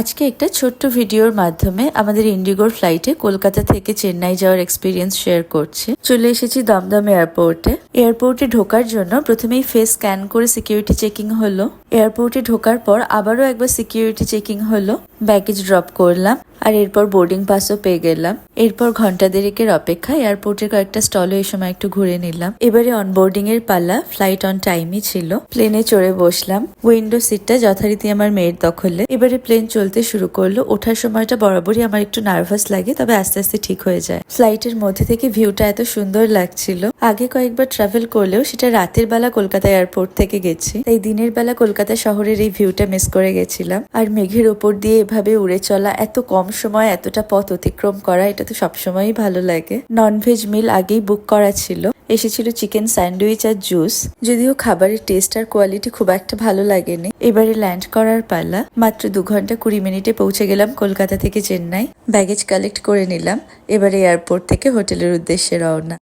আজকে একটা ছোট্ট ভিডিওর মাধ্যমে আমাদের ইন্ডিগোর ফ্লাইটে কলকাতা থেকে চেন্নাই যাওয়ার এক্সপিরিয়েন্স শেয়ার করছি। চলে এসেছি দমদম এয়ারপোর্টে এয়ারপোর্টে ঢোকার জন্য প্রথমেই ফেস স্ক্যান করে সিকিউরিটি চেকিং হলো। এয়ারপোর্টে ঢোকার পর আবারও একবার সিকিউরিটি চেকিং হলো। ব্যাগেজ ড্রপ করলাম আর এরপর বোর্ডিং পাসও পেয়ে গেলাম। এরপর ঘণ্টা দেড়েকের অপেক্ষা এয়ারপোর্টের কয়েকটা স্টলে এই সময় একটু ঘুরে নিলাম। এবারে অনবোর্ডিং এর পালা ফ্লাইট অন টাইমই ছিল। প্লেনে চড়ে বসলাম। উইন্ডো সিটটা যথারীতি আমার মেয়ের দখলে। এবারে প্লেন চলতে শুরু করল। ওঠার সময়টা বরাবরই আমার একটু নার্ভাস লাগে, তবে আস্তে আস্তে ঠিক হয়ে যায়। ফ্লাইটের মধ্যে থেকে ভিউটা এত সুন্দর লাগছিল। আগে কয়েকবার ট্রাভেল করলেও সেটা রাতের বেলা কলকাতা এয়ারপোর্ট থেকে গেছি। তাই দিনের বেলা কলকাতা শহরের এই ভিউটা মিস করে গেছিলাম। আর মেঘের ওপর দিয়ে এভাবে উড়ে চলা, এত কম সময় এতটা পথ অতিক্রম করা, এটা তো সবসময়ই ভালো লাগে। ননভেজ মিল আগেই বুক করা ছিল। এসেছিল চিকেন স্যান্ডউইচ আর জুস। যদিও খাবারের টেস্ট আর কোয়ালিটি খুব একটা ভালো লাগেনি। এবারে ল্যান্ড করার পালা মাত্র দু ঘণ্টা কুড়ি মিনিটে পৌঁছে গেলাম কলকাতা থেকে চেন্নাই। ব্যাগেজ কালেক্ট করে নিলাম। এবারে এয়ারপোর্ট থেকে হোটেলের উদ্দেশ্যে রওনা।